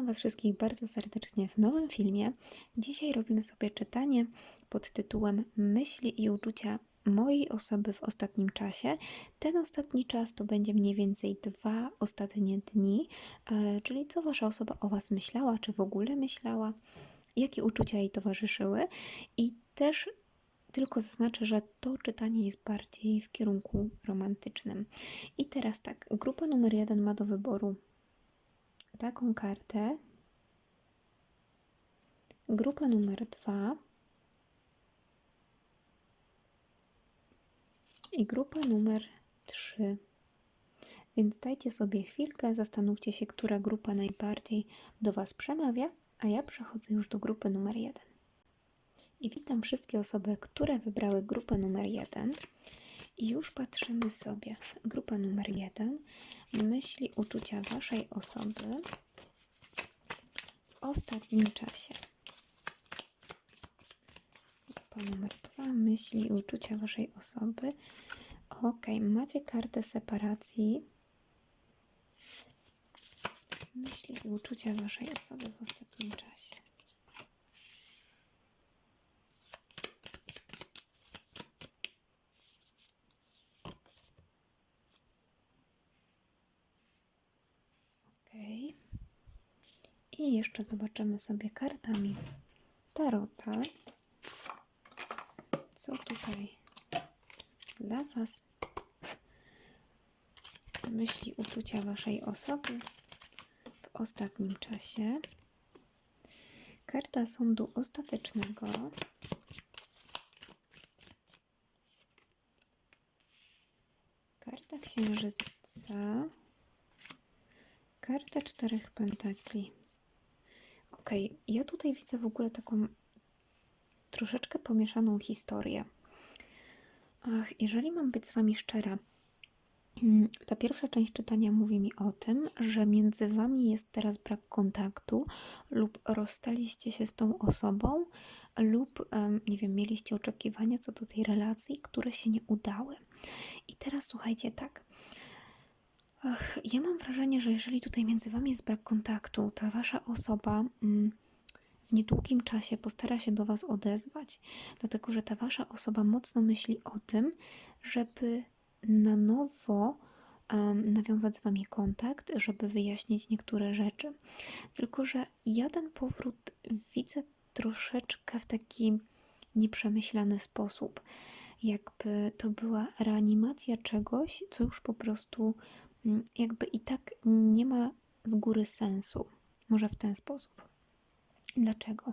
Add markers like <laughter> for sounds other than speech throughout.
Witam Was wszystkich bardzo serdecznie w nowym filmie. Dzisiaj robimy sobie czytanie pod tytułem Myśli i uczucia mojej osoby w ostatnim czasie. Ten ostatni czas to będzie mniej więcej dwa ostatnie dni, e, czyli co Wasza osoba o Was myślała, czy w ogóle myślała, jakie uczucia jej towarzyszyły i też tylko zaznaczę, że to czytanie jest bardziej w kierunku romantycznym. I teraz tak, grupa numer jeden ma do wyboru taką kartę. Grupa numer dwa. I grupa numer trzy. Więc dajcie sobie chwilkę, zastanówcie się, która grupa najbardziej do Was przemawia, a ja przechodzę już do grupy numer jeden. I witam wszystkie osoby, które wybrały grupę numer jeden. I już patrzymy sobie. Grupa numer jeden. Myśli, uczucia Waszej osoby w ostatnim czasie. Grupa numer dwa. Myśli uczucia Waszej osoby. Ok, macie kartę separacji. Myśli i uczucia Waszej osoby w ostatnim czasie. Ok. I jeszcze zobaczymy sobie kartami Tarota. Co tutaj dla Was myśli, uczucia Waszej osoby w ostatnim czasie. Karta sądu ostatecznego. Karta księżyca. Karta czterech pentakli. Ok, ja tutaj widzę w ogóle taką troszeczkę pomieszaną historię. Ach, jeżeli mam być z Wami szczera, mm, ta pierwsza część czytania mówi mi o tym, że między Wami jest teraz brak kontaktu, lub rozstaliście się z tą osobą, lub nie wiem, mieliście oczekiwania co do tej relacji, które się nie udały. I teraz słuchajcie tak. Ach, ja mam wrażenie, że jeżeli tutaj między Wami jest brak kontaktu, ta Wasza osoba mm, w niedługim czasie postara się do Was odezwać, dlatego że ta Wasza osoba mocno myśli o tym, żeby na nowo em, nawiązać z Wami kontakt, żeby wyjaśnić niektóre rzeczy. Tylko, że ja ten powrót widzę troszeczkę w taki nieprzemyślany sposób. Jakby to była reanimacja czegoś, co już po prostu jakby i tak nie ma z góry sensu. Może w ten sposób. Dlaczego?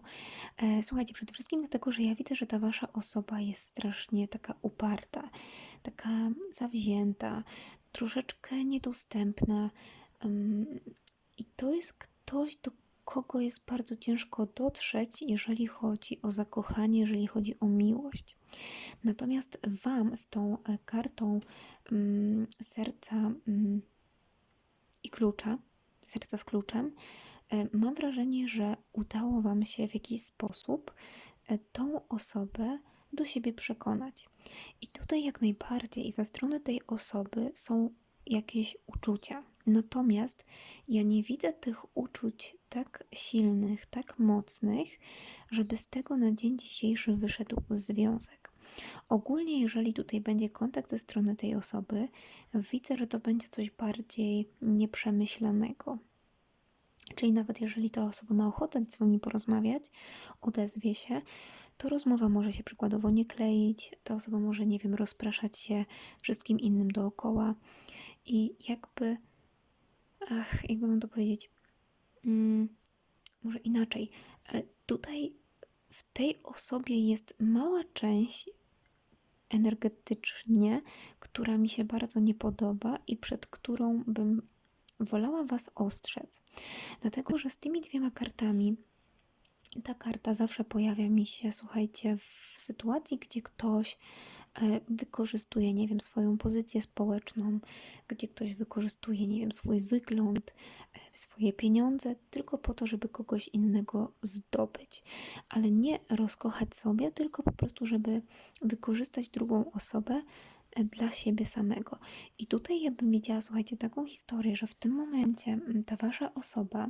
E, Słuchajcie, przede wszystkim dlatego, że ja widzę, że ta wasza osoba jest strasznie taka uparta, taka zawzięta, troszeczkę niedostępna. I to jest ktoś, do kogo jest bardzo ciężko dotrzeć, jeżeli chodzi o zakochanie, jeżeli chodzi o miłość. Natomiast Wam z tą e, kartą ym, serca ym, i klucza, serca z kluczem, E, Mam wrażenie, że udało Wam się w jakiś sposób e, tą osobę do siebie przekonać. I tutaj jak najbardziej ze strony tej osoby są jakieś uczucia. Natomiast ja nie widzę tych uczuć tak silnych, tak mocnych, żeby z tego na dzień dzisiejszy wyszedł związek. Ogólnie, jeżeli tutaj będzie kontakt ze strony tej osoby, widzę, że to będzie coś bardziej nieprzemyślanego. Czyli nawet jeżeli ta osoba ma ochotę z Wami porozmawiać, odezwie się, to rozmowa może się przykładowo nie kleić, ta osoba może, nie wiem, rozpraszać się wszystkim innym dookoła i jakby, ach, jakby mam to powiedzieć, mm, może inaczej. E, Tutaj w tej osobie jest mała część energetycznie, która mi się bardzo nie podoba i przed którą bym wolała Was ostrzec, dlatego że z tymi dwiema kartami ta karta zawsze pojawia mi się, słuchajcie, w sytuacji, gdzie ktoś wykorzystuje, nie wiem, swoją pozycję społeczną, gdzie ktoś wykorzystuje, nie wiem, swój wygląd, e, swoje pieniądze, tylko po to, żeby kogoś innego zdobyć, ale nie rozkochać sobie, tylko po prostu, żeby wykorzystać drugą osobę e, dla siebie samego. I tutaj ja bym widziała, słuchajcie, taką historię, że w tym momencie mm, ta wasza osoba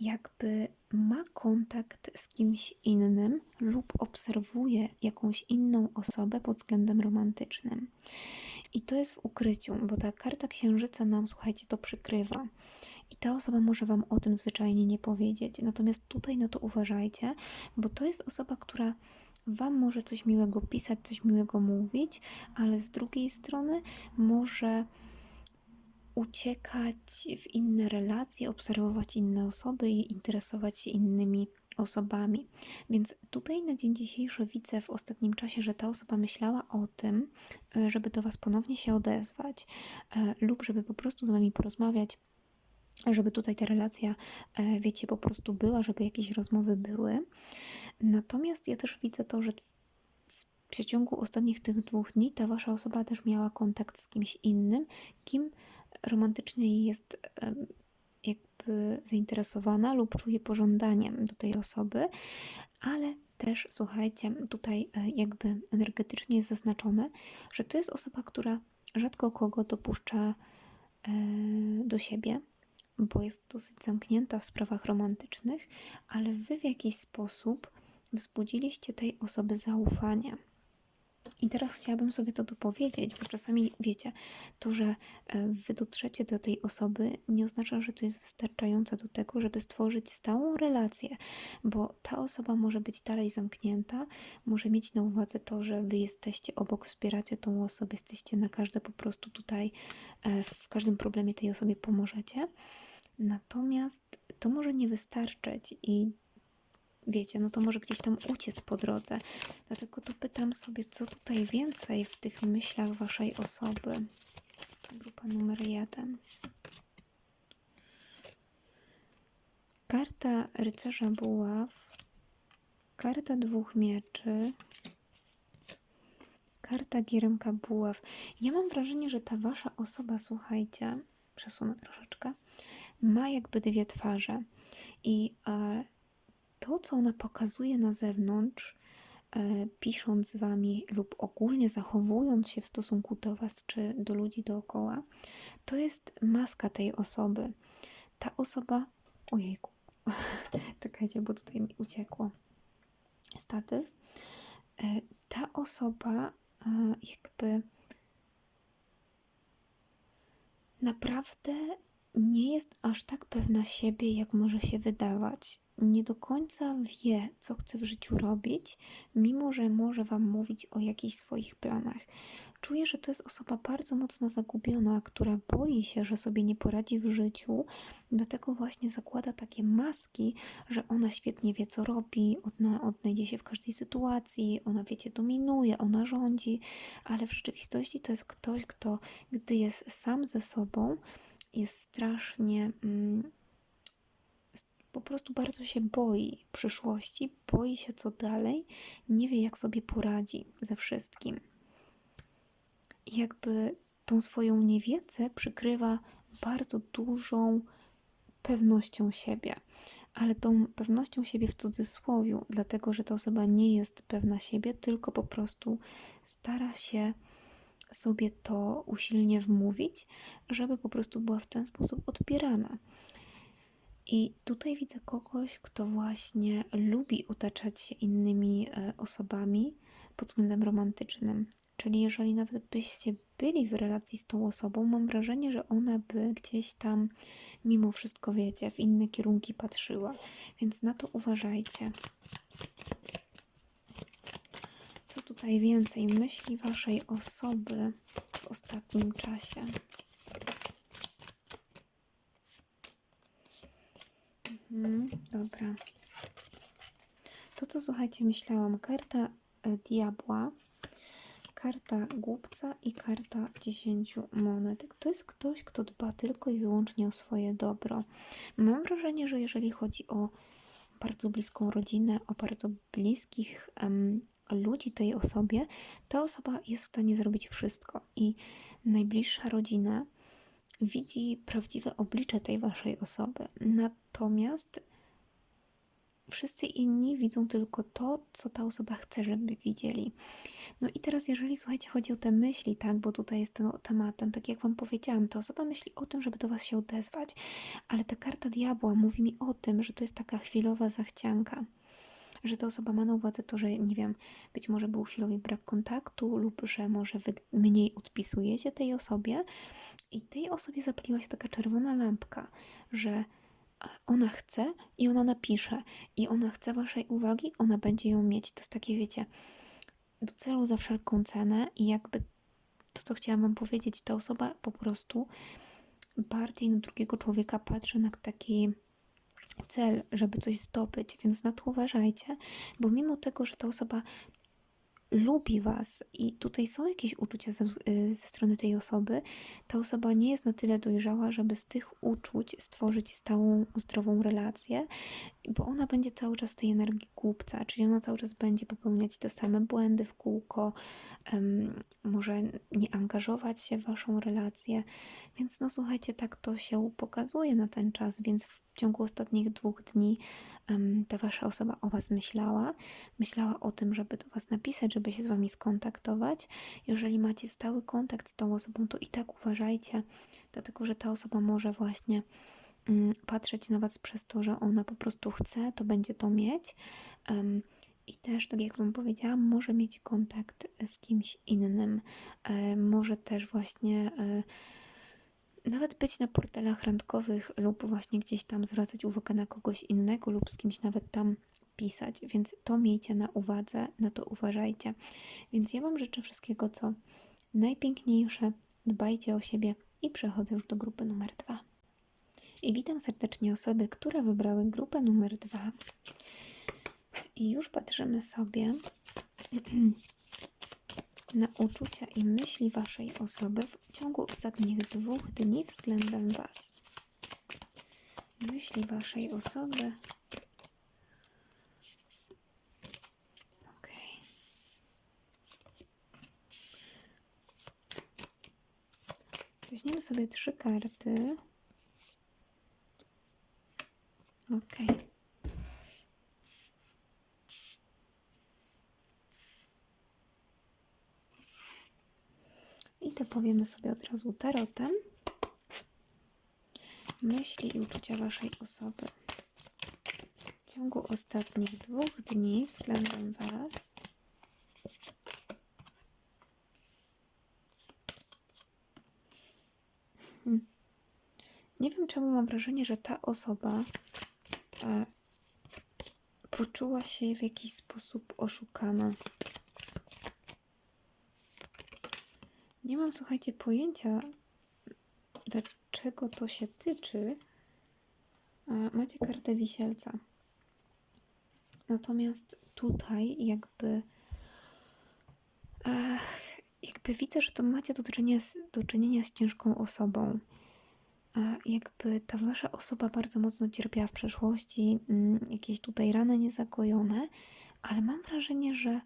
jakby ma kontakt z kimś innym lub obserwuje jakąś inną osobę pod względem romantycznym. I to jest w ukryciu, bo ta karta księżyca nam, słuchajcie, to przykrywa. I ta osoba może Wam o tym zwyczajnie nie powiedzieć. Natomiast tutaj na to uważajcie, bo to jest osoba, która Wam może coś miłego pisać, coś miłego mówić, ale z drugiej strony może uciekać w inne relacje, obserwować inne osoby i interesować się innymi osobami. Więc tutaj na dzień dzisiejszy widzę w ostatnim czasie, że ta osoba myślała o tym, e, żeby do Was ponownie się odezwać e, lub żeby po prostu z Wami porozmawiać. Żeby tutaj ta relacja, e, wiecie, po prostu była, żeby jakieś rozmowy były. Natomiast ja też widzę to, że w przeciągu ostatnich tych dwóch dni ta wasza osoba też miała kontakt z kimś innym, kim romantycznie jest jakby zainteresowana lub czuje pożądaniem do tej osoby, ale też słuchajcie, tutaj e, jakby energetycznie jest zaznaczone, że to jest osoba, która rzadko kogo dopuszcza e, do siebie, bo jest dosyć zamknięta w sprawach romantycznych, ale wy w jakiś sposób wzbudziliście tej osoby zaufanie. I teraz chciałabym sobie to dopowiedzieć, bo czasami wiecie, to, że e, wy dotrzecie do tej osoby, nie oznacza, że to jest wystarczające do tego, żeby stworzyć stałą relację, bo ta osoba może być dalej zamknięta, może mieć na uwadze to, że wy jesteście obok, wspieracie tą osobę, jesteście na każde po prostu tutaj, e, w każdym problemie tej osobie pomożecie. Natomiast to może nie wystarczyć i wiecie, no to może gdzieś tam uciec po drodze. Dlatego to pytam sobie, co tutaj więcej w tych myślach waszej osoby. Grupa numer jeden. Karta rycerza buław, karta dwóch mieczy, karta giermka buław. Ja mam wrażenie, że ta wasza osoba, słuchajcie, przesunę troszeczkę, ma jakby dwie twarze. I e, to, co ona pokazuje na zewnątrz, e, pisząc z wami lub ogólnie zachowując się w stosunku do was czy do ludzi dookoła, to jest maska tej osoby. Ta osoba. Ojejku, <laughs> czekajcie, bo tutaj mi uciekło statyw. E, ta osoba e, jakby naprawdę nie jest aż tak pewna siebie, jak może się wydawać nie do końca wie, co chce w życiu robić, mimo że może Wam mówić o jakichś swoich planach. Czuję, że to jest osoba bardzo mocno zagubiona, która boi się, że sobie nie poradzi w życiu, dlatego właśnie zakłada takie maski, że ona świetnie wie, co robi, ona odnajdzie się w każdej sytuacji, ona, wiecie, dominuje, ona rządzi, ale w rzeczywistości to jest ktoś, kto, gdy jest sam ze sobą, jest strasznie. Mm, po prostu bardzo się boi przyszłości, boi się co dalej, nie wie jak sobie poradzi ze wszystkim. Jakby tą swoją niewiedzę przykrywa bardzo dużą pewnością siebie, ale tą pewnością siebie w cudzysłowie, dlatego że ta osoba nie jest pewna siebie, tylko po prostu stara się sobie to usilnie wmówić, żeby po prostu była w ten sposób odbierana. I tutaj widzę kogoś, kto właśnie lubi otaczać się innymi e, osobami pod względem romantycznym. Czyli jeżeli nawet byście byli w relacji z tą osobą, mam wrażenie, że ona by gdzieś tam mimo wszystko, wiecie, w inne kierunki patrzyła. Więc na to uważajcie. Co tutaj więcej myśli waszej osoby w ostatnim czasie? Mhm, dobra. To, co słuchajcie, myślałam. Karta e, diabła, karta głupca i karta dziesięciu monetek. To jest ktoś, kto dba tylko i wyłącznie o swoje dobro. Mam wrażenie, że jeżeli chodzi o bardzo bliską rodzinę, o bardzo bliskich um, ludzi tej osobie, ta osoba jest w stanie zrobić wszystko. I najbliższa rodzina widzi prawdziwe oblicze tej waszej osoby. Natomiast wszyscy inni widzą tylko to, co ta osoba chce, żeby widzieli. No i teraz, jeżeli słuchajcie, chodzi o te myśli, tak, bo tutaj jest ten tematem, tak jak Wam powiedziałam, to osoba myśli o tym, żeby do Was się odezwać, ale ta karta diabła mówi mi o tym, że to jest taka chwilowa zachcianka że ta osoba ma na uwadze to, że nie wiem, być może był chwilowy brak kontaktu, lub że może wy mniej odpisujecie tej osobie, i tej osobie zapaliła się taka czerwona lampka, że e, ona chce i ona napisze, i ona chce Waszej uwagi, ona będzie ją mieć. To jest takie, wiecie, do celu za wszelką cenę, i jakby to, co chciałam Wam powiedzieć, ta osoba po prostu bardziej na drugiego człowieka patrzy na taki cel, żeby coś zdobyć, więc na to uważajcie, bo mimo tego, że ta osoba lubi Was i tutaj są jakieś uczucia ze, y, ze, strony tej osoby, ta osoba nie jest na tyle dojrzała, żeby z tych uczuć stworzyć stałą, zdrową relację, bo ona będzie cały czas tej energii głupca, czyli ona cały czas będzie popełniać te same błędy w kółko, może nie angażować się w Waszą relację, więc no słuchajcie, tak to się pokazuje na ten czas, więc w ciągu ostatnich dwóch dni ta wasza osoba o was myślała, myślała o tym, żeby do was napisać, żeby się z wami skontaktować. Jeżeli macie stały kontakt z tą osobą, to i tak uważajcie, dlatego że ta osoba może właśnie mm, patrzeć na was przez to, że ona po prostu chce, to będzie to mieć. I też, tak jak Wam powiedziałam, może mieć kontakt z kimś innym. E, może też właśnie e, nawet być na portalach randkowych lub właśnie gdzieś tam zwracać uwagę na kogoś innego lub z kimś nawet tam pisać, więc to miejcie na uwadze, na to uważajcie. Więc ja Wam życzę wszystkiego, co najpiękniejsze, dbajcie o siebie i przechodzę już do grupy numer dwa. I witam serdecznie osoby, które wybrały grupę numer dwa. I już patrzymy sobie <clears throat> na uczucia i myśli Waszej osoby w ciągu ostatnich dwóch dni względem Was. Myśli Waszej osoby. Ok. Weźmiemy sobie trzy karty. Ok. I to powiemy sobie od razu tarotem. Myśli i uczucia Waszej osoby w ciągu ostatnich dwóch dni względem Was. Nie wiem, czemu mam wrażenie, że ta osoba e, poczuła się w jakiś sposób oszukana. Nie mam, słuchajcie, pojęcia, dlaczego to się tyczy. Macie kartę wisielca. Natomiast tutaj jakby jakby widzę, że to macie do czynienia z, do czynienia z ciężką osobą. Jakby ta wasza osoba bardzo mocno cierpiała w przeszłości, mm, jakieś tutaj rany niezagojone, ale mam wrażenie, że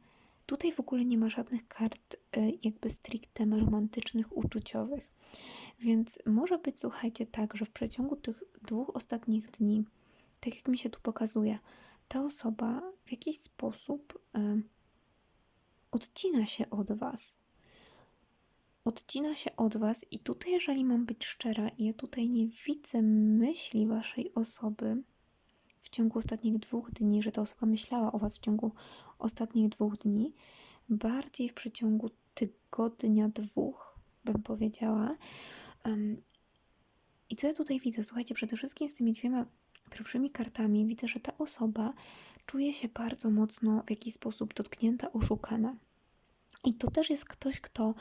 Tutaj w ogóle nie ma żadnych kart y, jakby stricte romantycznych, uczuciowych. Więc może być, słuchajcie, tak, że w przeciągu tych dwóch ostatnich dni, tak jak mi się tu pokazuje, ta osoba w jakiś sposób y, odcina się od Was. Odcina się od Was, i tutaj, jeżeli mam być szczera, ja tutaj nie widzę myśli Waszej osoby, w ciągu ostatnich dwóch dni, że ta osoba myślała o Was w ciągu ostatnich dwóch dni, bardziej w przeciągu tygodnia, dwóch, bym powiedziała. Um, I co ja tutaj widzę? Słuchajcie, przede wszystkim z tymi dwiema pierwszymi kartami widzę, że ta osoba czuje się bardzo mocno w jakiś sposób dotknięta, oszukana. I to też jest ktoś, kto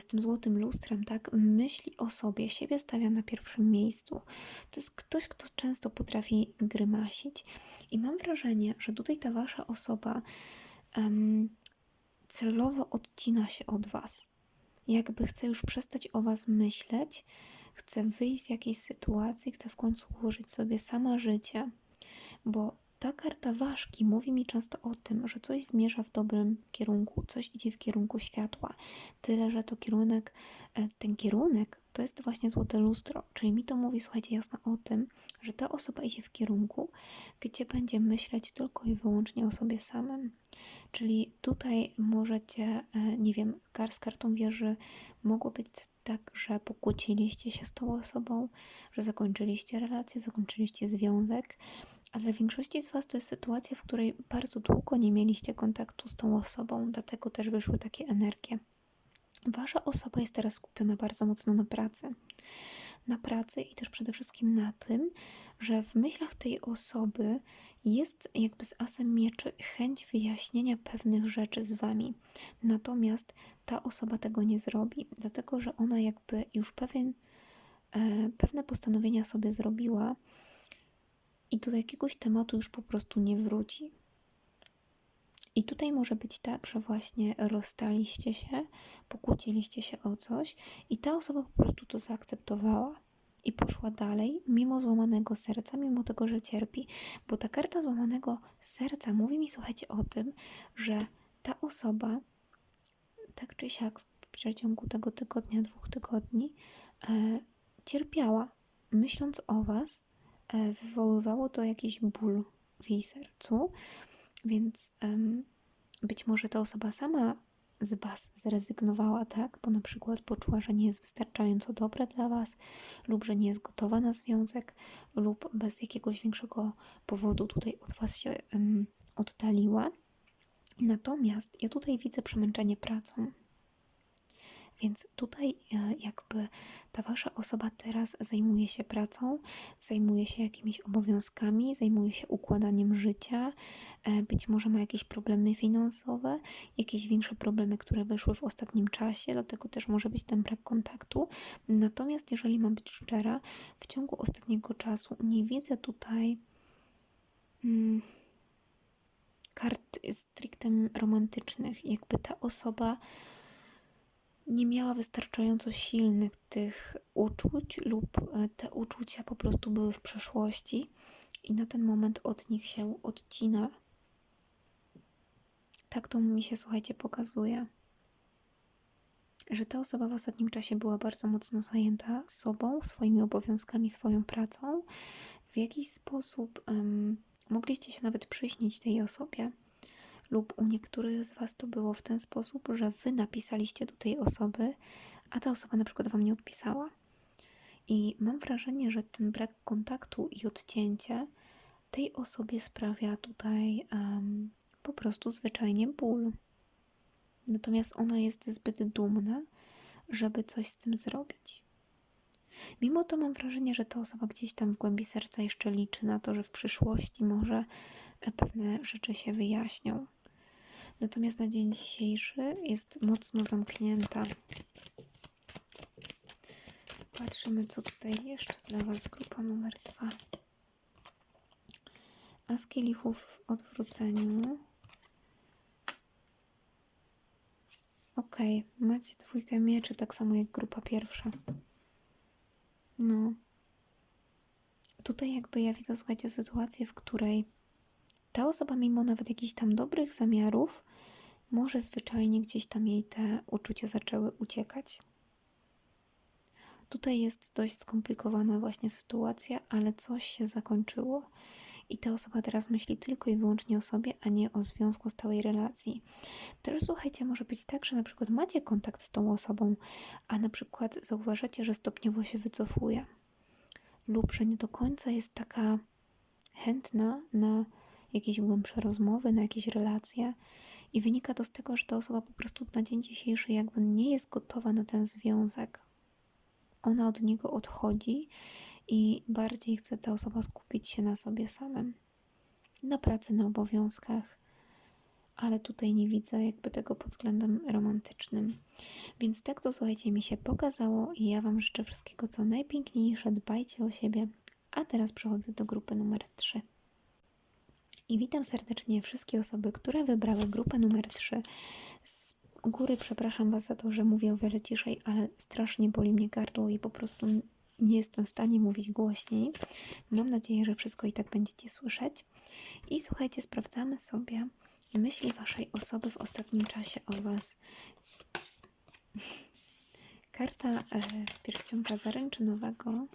z tym złotym lustrem, tak, myśli o sobie, siebie stawia na pierwszym miejscu. To jest ktoś, kto często potrafi grymasić. I mam wrażenie, że tutaj ta wasza osoba um, celowo odcina się od was. Jakby chce już przestać o was myśleć, chce wyjść z jakiejś sytuacji, chce w końcu ułożyć sobie sama życie, bo ta karta ważki mówi mi często o tym, że coś zmierza w dobrym kierunku, coś idzie w kierunku światła. Tyle, że to kierunek, e, ten kierunek to jest właśnie złote lustro. Czyli mi to mówi, słuchajcie, jasno o tym, że ta osoba idzie w kierunku, gdzie będzie myśleć tylko i wyłącznie o sobie samym. Czyli tutaj możecie, e, nie wiem, kar z kartą wieży mogło być tak, że pokłóciliście się z tą osobą, że zakończyliście relację, zakończyliście związek, a dla większości z Was to jest sytuacja, w której bardzo długo nie mieliście kontaktu z tą osobą, dlatego też wyszły takie energie. Wasza osoba jest teraz skupiona bardzo mocno na pracy. Na pracy i też przede wszystkim na tym, że w myślach tej osoby jest jakby z asem mieczy chęć wyjaśnienia pewnych rzeczy z wami. Natomiast ta osoba tego nie zrobi, dlatego że ona jakby już pewien, e, pewne postanowienia sobie zrobiła i do jakiegoś tematu już po prostu nie wróci. I tutaj może być tak, że właśnie rozstaliście się, pokłóciliście się o coś i ta osoba po prostu to zaakceptowała i poszła dalej, mimo złamanego serca, mimo tego, że cierpi. Bo ta karta złamanego serca mówi mi, słuchajcie, o tym, że ta osoba, tak czy siak, w przeciągu tego tygodnia, dwóch tygodni, e, cierpiała, myśląc o Was, wywoływało to jakiś ból w jej sercu, więc um, być może ta osoba sama z Was zrezygnowała, tak? Bo na przykład poczuła, że nie jest wystarczająco dobra dla Was, lub że nie jest gotowa na związek, lub bez jakiegoś większego powodu tutaj od Was się um, oddaliła. Natomiast ja tutaj widzę przemęczenie pracą. Więc tutaj e, jakby ta wasza osoba teraz zajmuje się pracą, zajmuje się jakimiś obowiązkami, zajmuje się układaniem życia, e, być może ma jakieś problemy finansowe, jakieś większe problemy, które wyszły w ostatnim czasie, dlatego też może być ten brak kontaktu. Natomiast jeżeli mam być szczera, w ciągu ostatniego czasu nie widzę tutaj. Hmm, kart stricte romantycznych, jakby ta osoba nie miała wystarczająco silnych tych uczuć, lub e, te uczucia po prostu były w przeszłości i na ten moment od nich się odcina. Tak to mi się, słuchajcie, pokazuje. Że ta osoba w ostatnim czasie była bardzo mocno zajęta sobą, swoimi obowiązkami, swoją pracą. W jakiś sposób um, mogliście się nawet przyśnić tej osobie lub u niektórych z Was to było w ten sposób, że Wy napisaliście do tej osoby, a ta osoba na przykład Wam nie odpisała. I mam wrażenie, że ten brak kontaktu i odcięcie tej osobie sprawia tutaj um, po prostu zwyczajnie ból. Natomiast ona jest zbyt dumna, żeby coś z tym zrobić. Mimo to mam wrażenie, że ta osoba gdzieś tam w głębi serca jeszcze liczy na to, że w przyszłości może pewne rzeczy się wyjaśnią. Natomiast na dzień dzisiejszy jest mocno zamknięta. Patrzymy, co tutaj jeszcze dla Was. Grupa numer dwa. As kielichów w odwróceniu. Ok, macie dwójkę mieczy, tak samo jak grupa pierwsza. No. Tutaj jakby ja widzę, słuchajcie, sytuację, w której ta osoba, mimo nawet jakichś tam dobrych zamiarów, może zwyczajnie gdzieś tam jej te uczucia zaczęły uciekać. Tutaj jest dość skomplikowana właśnie sytuacja, ale coś się zakończyło. I ta osoba teraz myśli tylko i wyłącznie o sobie, a nie o związku stałej relacji. Też słuchajcie, może być tak, że na przykład macie kontakt z tą osobą, a na przykład zauważacie, że stopniowo się wycofuje, lub że nie do końca jest taka chętna na jakieś głębsze rozmowy, na jakieś relacje. I wynika to z tego, że ta osoba po prostu na dzień dzisiejszy jakby nie jest gotowa na ten związek. Ona od niego odchodzi i bardziej chce ta osoba skupić się na sobie samym, na pracy, na obowiązkach, ale tutaj nie widzę jakby tego pod względem romantycznym. Więc tak to słuchajcie, mi się pokazało i ja Wam życzę wszystkiego co najpiękniejsze, dbajcie o siebie. A teraz przechodzę do grupy numer 3 i witam serdecznie wszystkie osoby, które wybrały grupę numer 3. Z góry przepraszam Was za to, że mówię o wiele ciszej, ale strasznie boli mnie gardło i po prostu nie jestem w stanie mówić głośniej. Mam nadzieję, że wszystko i tak będziecie słyszeć. I słuchajcie, sprawdzamy sobie myśli Waszej osoby w ostatnim czasie o Was. Karta e, pierścionka zaręczynowego.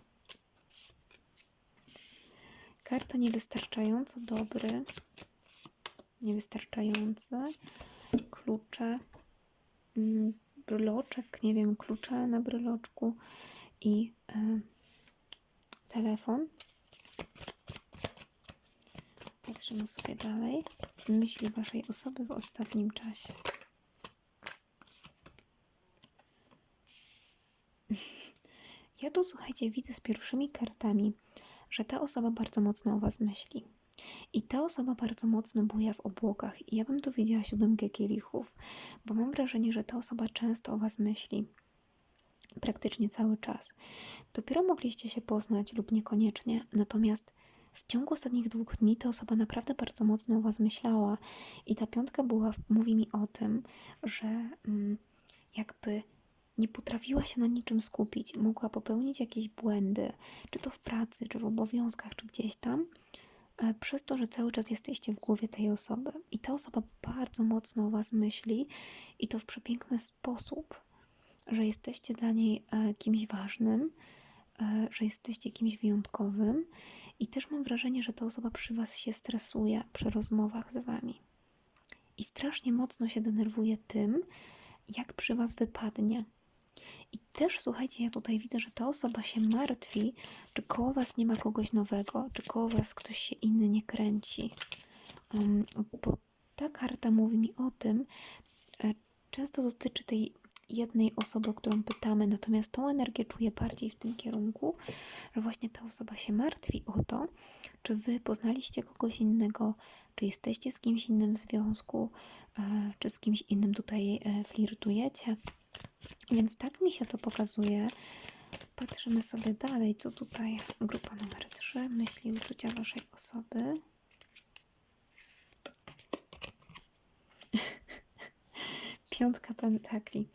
Karta niewystarczająco dobry. Niewystarczający. Klucze. Mm, bryloczek, nie wiem, klucze na bryloczku i e, telefon. Patrzymy sobie dalej. Myśli Waszej osoby w ostatnim czasie. <laughs> Ja tu, słuchajcie, widzę z pierwszymi kartami, że ta osoba bardzo mocno o Was myśli. I ta osoba bardzo mocno buja w obłokach. I ja bym tu widziała siódemkę kielichów, bo mam wrażenie, że ta osoba często o Was myśli. Praktycznie cały czas. Dopiero mogliście się poznać lub niekoniecznie, natomiast w ciągu ostatnich dwóch dni ta osoba naprawdę bardzo mocno o Was myślała. I ta piątka była, mówi mi o tym, że mm, jakby nie potrafiła się na niczym skupić, mogła popełnić jakieś błędy, czy to w pracy, czy w obowiązkach, czy gdzieś tam, e, przez to, że cały czas jesteście w głowie tej osoby. I ta osoba bardzo mocno o Was myśli i to w przepiękny sposób, że jesteście dla niej e, kimś ważnym, e, że jesteście kimś wyjątkowym. I też mam wrażenie, że ta osoba przy Was się stresuje przy rozmowach z Wami. I strasznie mocno się denerwuje tym, jak przy Was wypadnie. I też słuchajcie, ja tutaj widzę, że ta osoba się martwi, czy koło Was nie ma kogoś nowego, czy koło Was ktoś się inny nie kręci. Um, bo ta karta mówi mi o tym, e, często dotyczy tej jednej osoby, o którą pytamy, natomiast tą energię czuję bardziej w tym kierunku, że właśnie ta osoba się martwi o to, czy Wy poznaliście kogoś innego, czy jesteście z kimś innym w związku, e, czy z kimś innym tutaj e, flirtujecie. Więc tak mi się to pokazuje. Patrzymy sobie dalej, co tutaj. Grupa numer 3. Myśli uczucia Waszej osoby. <laughs> Piątka pentakli.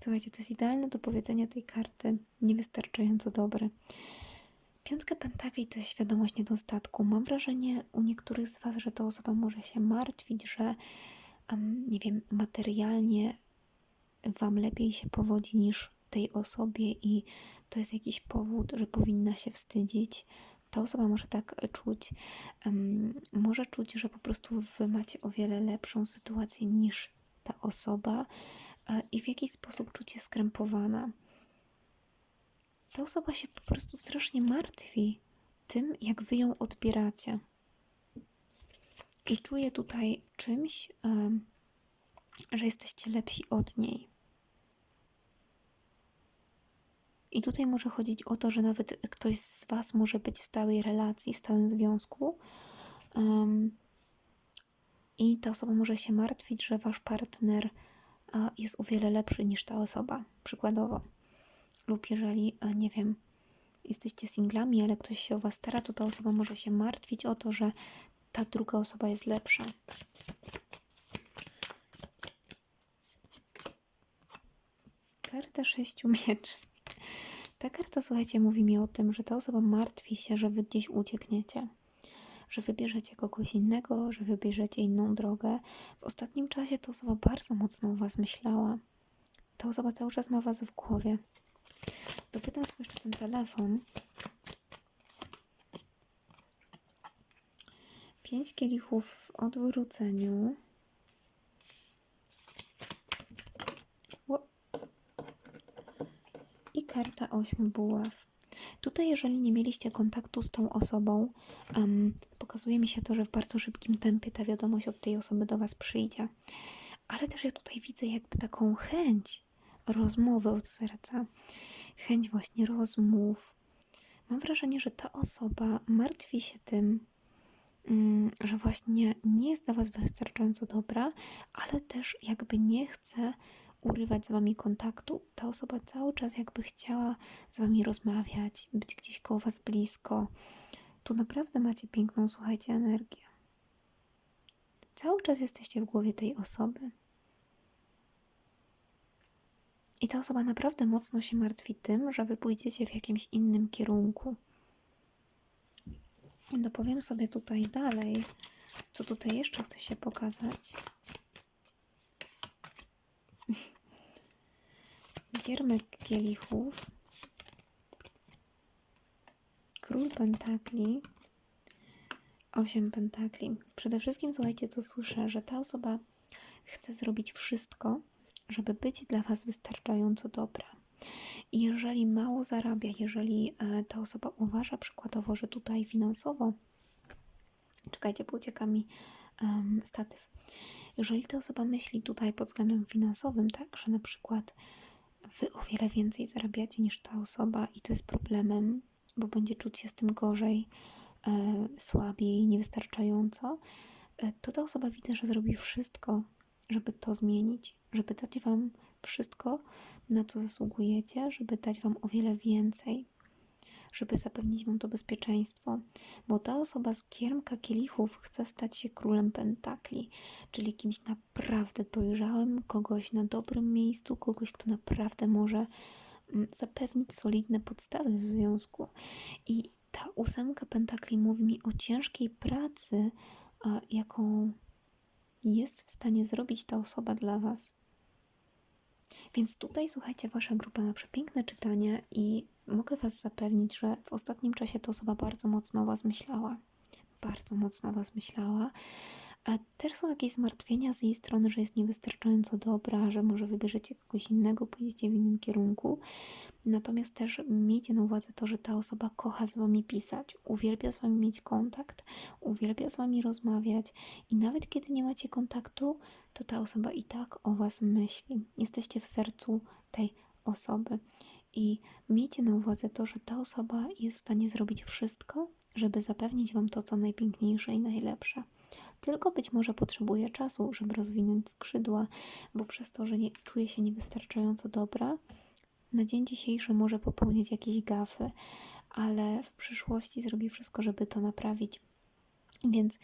Słuchajcie, to jest idealne do powiedzenia tej karty. Niewystarczająco dobre. Piątka pentakli to jest świadomość niedostatku. Mam wrażenie u niektórych z Was, że ta osoba może się martwić, że um, nie wiem, materialnie Wam lepiej się powodzi niż tej osobie i to jest jakiś powód, że powinna się wstydzić. Ta osoba może tak czuć. Um, może czuć, że po prostu Wy macie o wiele lepszą sytuację niż ta osoba e, i w jakiś sposób czuć się skrępowana. Ta osoba się po prostu strasznie martwi tym, jak Wy ją odbieracie. I czuje tutaj w czymś, um, że jesteście lepsi od niej. I tutaj może chodzić o to, że nawet ktoś z Was może być w stałej relacji, w stałym związku. Um, I ta osoba może się martwić, że Wasz partner jest o wiele lepszy niż ta osoba, przykładowo. Lub jeżeli, a, nie wiem, jesteście singlami, ale ktoś się o Was stara, to ta osoba może się martwić o to, że ta druga osoba jest lepsza. Karta sześciu <laughs> mieczy. Ta karta, słuchajcie, mówi mi o tym, że ta osoba martwi się, że wy gdzieś uciekniecie, że wybierzecie kogoś innego, że wybierzecie inną drogę. W ostatnim czasie ta osoba bardzo mocno o was myślała. Ta osoba cały czas ma was w głowie. Dopytam sobie jeszcze ten telefon. Pięć kielichów w odwróceniu. Karta ośmiu buław. Tutaj, jeżeli nie mieliście kontaktu z tą osobą, um, pokazuje mi się to, że w bardzo szybkim tempie ta wiadomość od tej osoby do Was przyjdzie. Ale też ja tutaj widzę jakby taką chęć rozmowy od serca, chęć właśnie rozmów. Mam wrażenie, że ta osoba martwi się tym, um, że właśnie nie jest dla Was wystarczająco dobra, ale też jakby nie chce urywać z wami kontaktu. Ta osoba cały czas jakby chciała z wami rozmawiać, być gdzieś koło was blisko. Tu naprawdę macie piękną, słuchajcie, energię. Cały czas jesteście w głowie tej osoby. I ta osoba naprawdę mocno się martwi tym, że wy pójdziecie w jakimś innym kierunku. Dopowiem sobie tutaj dalej, co tutaj jeszcze chce się pokazać. Giermek kielichów, król pentakli, osiem pentakli. Przede wszystkim słuchajcie, co słyszę, że ta osoba chce zrobić wszystko, żeby być dla Was wystarczająco dobra. I jeżeli mało zarabia, jeżeli e, ta osoba uważa przykładowo, że tutaj finansowo, czekajcie, bo ucieka mi em, statyw. Jeżeli ta osoba myśli tutaj pod względem finansowym, tak, że na przykład Wy o wiele więcej zarabiacie niż ta osoba i to jest problemem, bo będzie czuć się z tym gorzej, e, słabiej, niewystarczająco, e, to ta osoba widzę, że zrobi wszystko, żeby to zmienić, żeby dać Wam wszystko, na co zasługujecie, żeby dać Wam o wiele więcej, żeby zapewnić Wam to bezpieczeństwo, bo ta osoba z kiermka kielichów chce stać się królem pentakli, czyli kimś naprawdę dojrzałym, kogoś na dobrym miejscu, kogoś, kto naprawdę może mm, zapewnić solidne podstawy w związku. I ta ósemka pentakli mówi mi o ciężkiej pracy, jaką jest w stanie zrobić ta osoba dla Was. Więc tutaj, słuchajcie, Wasza grupa ma przepiękne czytanie i mogę Was zapewnić, że w ostatnim czasie ta osoba bardzo mocno Was myślała. Bardzo mocno Was myślała. A też są jakieś zmartwienia z jej strony, że jest niewystarczająco dobra, że może wybierzecie kogoś innego, pójdziecie w innym kierunku. Natomiast też miejcie na uwadze to, że ta osoba kocha z Wami pisać, uwielbia z Wami mieć kontakt, uwielbia z Wami rozmawiać i nawet kiedy nie macie kontaktu, to ta osoba i tak o Was myśli. Jesteście w sercu tej osoby. I miejcie na uwadze to, że ta osoba jest w stanie zrobić wszystko, żeby zapewnić Wam to, co najpiękniejsze i najlepsze. Tylko być może potrzebuje czasu, żeby rozwinąć skrzydła, bo przez to, że nie, czuje się niewystarczająco dobra, na dzień dzisiejszy może popełnić jakieś gafy, ale w przyszłości zrobi wszystko, żeby to naprawić. Więc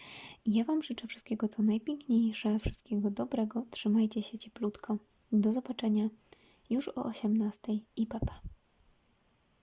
ja Wam życzę wszystkiego, co najpiękniejsze, wszystkiego dobrego. Trzymajcie się cieplutko. Do zobaczenia już o 18 i papa.